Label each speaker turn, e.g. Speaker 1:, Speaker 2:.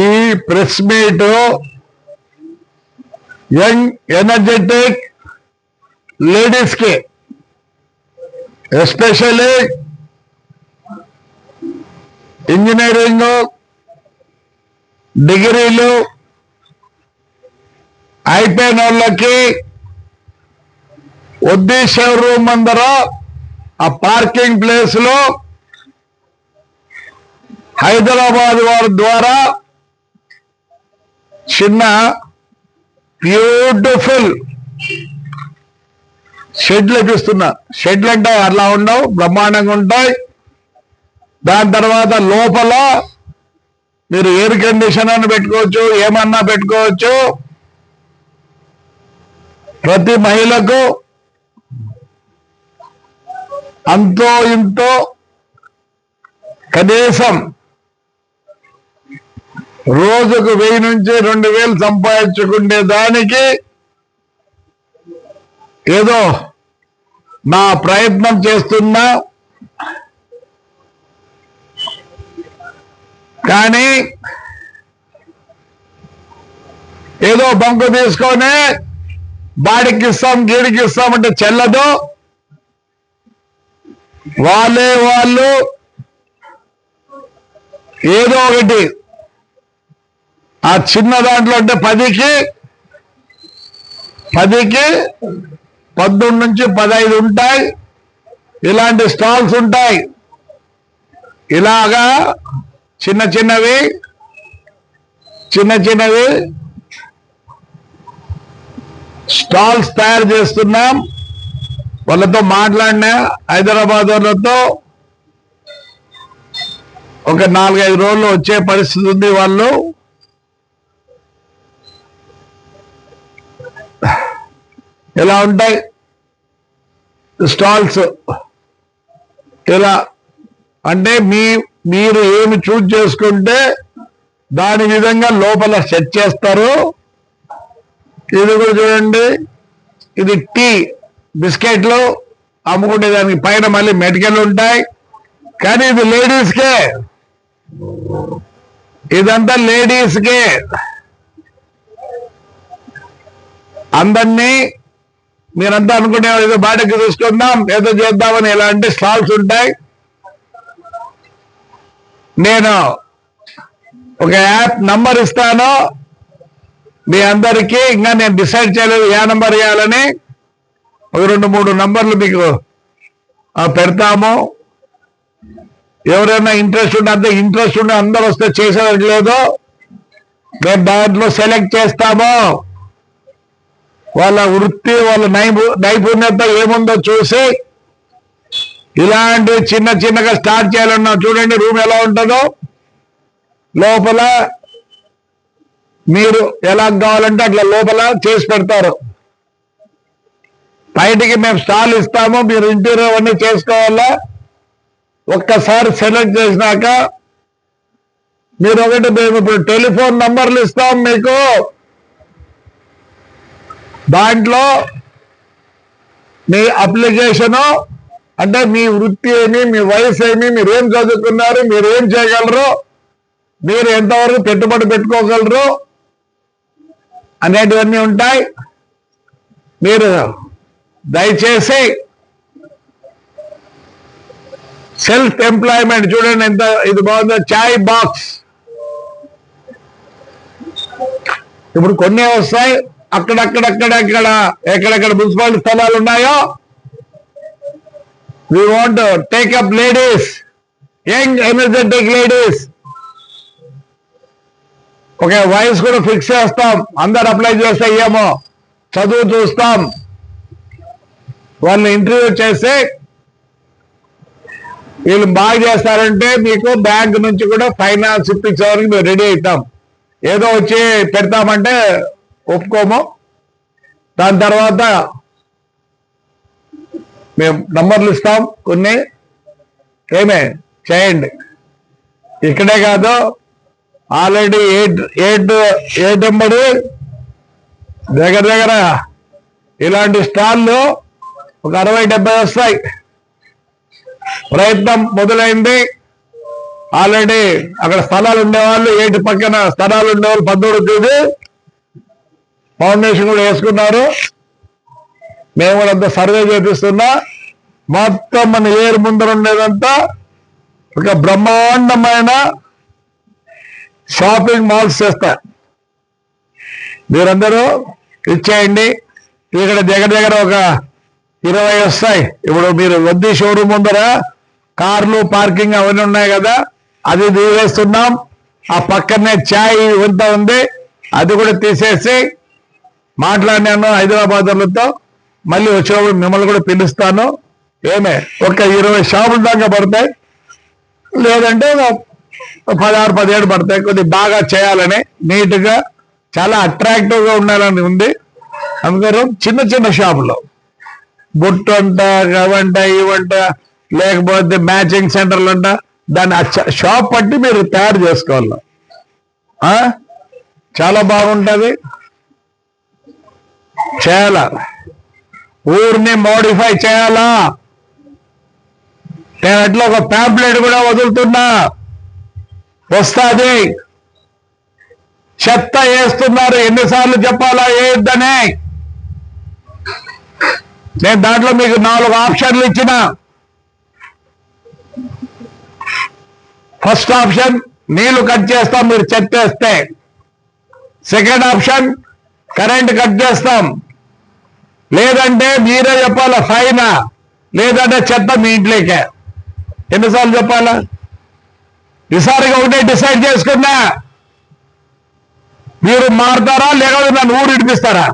Speaker 1: ఈ press meet young energetic లేడీస్కి especially engineering డిగ్రీలు అయిపోయిన వాళ్ళకి ఉద్దేశ రూమ్ అందర ఆ పార్కింగ్ ప్లేస్లో హైదరాబాద్ వారి ద్వారా చిన్న బ్యూటిఫుల్ షెడ్లు ఇప్పిస్తున్నా షెడ్లు అంటే అట్లా ఉండవు బ్రహ్మాండంగా ఉంటాయి. దాని తర్వాత లోపల మీరు ఎయిర్ కండిషన్ అని పెట్టుకోవచ్చు ఏమన్నా పెట్టుకోవచ్చు. ప్రతి మహిళకు అంతో ఇంతో కనీసం రోజుకు వెయ్యి నుంచి రెండు వేలు సంపాదించుకునే దానికి ఏదో నా ప్రయత్నం చేస్తున్నా. కానీ ఏదో బంకు తీసుకొని బాడికి ఇస్తాం గీడికి ఇస్తాం అంటే చెల్లదు. వాళ్ళే వాళ్ళు ఏదో ఒకటి ఆ చిన్న దాంట్లో అంటే పదికి పదికి పద్దెనిమిది నుంచి పదహైదు ఉంటాయి. ఇలాంటి స్టాల్స్ ఉంటాయి. ఇలాగా చిన్న చిన్నవి చిన్న చిన్నవి స్టాల్స్ తయారు చేస్తున్నాం. వాళ్ళతో మాట్లాడినా హైదరాబాద్ వాళ్ళతో ఒక నాలుగైదు రోజులు వచ్చే పరిస్థితి ఉంది వాళ్ళు. ఎలా ఉంటాయి? స్టాల్స్ ఇలా అంటే మీ మీరు ఏమి చూజ్ చేసుకుంటే దాని విధంగా లోపల సెట్ చేస్తారు. ఇది కూడా చూడండి. ఇది టీ బిస్కెట్లు అమ్ముకునే దానికి పైన మళ్ళీ మెడికల్ ఉంటాయి. కానీ ఇది లేడీస్కే. ఇదంతా లేడీస్కే. అందరినీ మీరంతా అనుకునే ఏదో బాటకి తీసుకుందాం ఏదో చేద్దామని ఎలాంటి స్టాల్స్ ఉంటాయి. నేను ఒక యాప్ నంబర్ ఇస్తాను. మీ అందరికీ ఇంకా నేను డిసైడ్ చేయలేదు ఏ నంబర్ ఇవ్వాలని. ఒక రెండు మూడు నంబర్లు మీకు ఆ, పెడతాము. ఎవరైనా ఇంట్రెస్ట్ ఉంటే అంతే ఇంట్రెస్ట్ ఉంటే అందరు వస్తే చేసేయట్లేదు మేము దాంట్లో సెలెక్ట్ చేస్తాము. వాళ్ళ వృత్తి వాళ్ళ నైపు నైపుణ్యత ఏముందో చూసి ఇలాంటి చిన్న చిన్నగా స్టార్ట్ చేయాలన్నా చూడండి రూమ్ ఎలా ఉంటుందో. లోపల మీరు ఎలా కావాలంటే అట్లా లోపల చేసి పెడతారు. బయటికి మేము స్టాల్ ఇస్తాము మీరు ఇంటీరియర్ అన్నీ చేసుకోవాలా? ఒక్కసారి సెలెక్ట్ చేసినాక మీరు ఒకటి మేము ఇప్పుడు టెలిఫోన్ నంబర్లు ఇస్తాం మీకు. దాంట్లో మీ అప్లికేషను అంటే మీ వృత్తి ఏమి మీ వయసు ఏమి మీరు ఏం చదువుకున్నారు మీరు ఏం చేయగలరు మీరు ఎంతవరకు పెట్టుబడి పెట్టుకోగలరు అనేటివన్నీ ఉంటాయి. మీరు దయచేసి సెల్ఫ్ ఎంప్లాయ్మెంట్ చూడండి ఎంత ఇది బాగుందో చాయ్ బాక్స్. ఇప్పుడు కొన్ని వస్తాయి. అక్కడక్కడక్కడక్కడ ఎక్కడెక్కడ మున్సిపాలిటీ స్థలాలు ఉన్నాయో we want take up ladies young energetic ladies ఒక వయసు కూడా ఫిక్స్ చేస్తాం. అందరు అప్లై చేస్తే ఏమో? చదువు చూస్తాం. వాళ్ళని ఇంటర్వ్యూ చేస్తే వీళ్ళు బాగా చేస్తారంటే మీకు బ్యాంక్ నుంచి కూడా ఫైనాన్స్ ఇప్పించడానికి మేము రెడీ అవుతాం. ఏదో వచ్చి పెడతామంటే ఒప్పుకోము. దాని తర్వాత మేము నంబర్లు ఇస్తాం కొన్ని. ఏమే? చేయండి. ఇక్కడే కాదు ఆల్రెడీ ఎయిట్ ఎయిట్ ఎయిట్ ఎంబడి దగ్గర దగ్గర ఇలాంటి స్టాళ్ళు ఒక అరవై డెబ్బై వస్తాయి. ప్రయత్నం మొదలైంది. ఆల్రెడీ అక్కడ స్థలాలు ఉండేవాళ్ళు ఏటి పక్కన స్థలాలు ఉండేవాళ్ళు పద్దోడు చూసి ఫౌండేషన్ కూడా వేసుకున్నారు. మేము కూడా అంతా సర్వే చేపిస్తున్నా. మొత్తం మన ఏరు ముందర ఉండేదంతా ఒక బ్రహ్మాండమైన షాపింగ్ మాల్స్ చేస్తా. మీరందరూ ఇచ్చేయండి. ఇక్కడ దగ్గర దగ్గర ఒక ఇరవై వస్తాయి. ఇప్పుడు మీరు వద్ది షోరూమ్ ముందర కార్లు పార్కింగ్ అవన్నీ ఉన్నాయి కదా అది తీసేస్తున్నాం. ఆ పక్కనే ఛాయ్ ఇంత ఉంది. అది కూడా తీసేసి మాట్లాడినాను హైదరాబాద్ మళ్ళీ వచ్చినప్పుడు మిమ్మల్ని కూడా పిలుస్తాను. ఏమే ఒక ఇరవై షాపుల దాకా పడతాయి. లేదంటే పదహారు పదిహేడు పడతాయి. కొద్ది బాగా చేయాలని నీట్గా చాలా అట్రాక్టివ్గా ఉండాలని ఉంది. అందుకని చిన్న చిన్న షాపులో. బొట్టు అంట అవంట ఇవంట లేకపోతే మ్యాచింగ్ సెంటర్లు అంట దాన్ని షాప్ పట్టి మీరు తయారు చేసుకోవాలి. చాలా బాగుంటది. చేయాలా. ఊరిని మోడిఫై చేయాలా. నేను అట్లా ఒక ప్యాంప్లెట్ కూడా వదులుతున్నా. వస్తాది. చెత్త వేస్తున్నారు. ఎన్నిసార్లు చెప్పాలా? వేయొద్దని నేను దాంట్లో మీకు నాలుగు ఆప్షన్లు ఇచ్చిన. ఫస్ట్ ఆప్షన్ నీళ్ళు కట్ చేస్తాం మీరు చెత్త వేస్తే. సెకండ్ ఆప్షన్ కరెంట్ కట్ చేస్తాం. లేదంటే మీరే చెప్పాలా ఫైనా? లేదంటే చెత్త మీ ఇంట్లోకే. ఎన్నిసార్లు చెప్పాలా? ఈసారిగా ఒకటే డిసైడ్ చేసుకున్నా. మీరు మారుతారా లేకపోతే నన్ను ఊరు ఇడిపిస్తారా?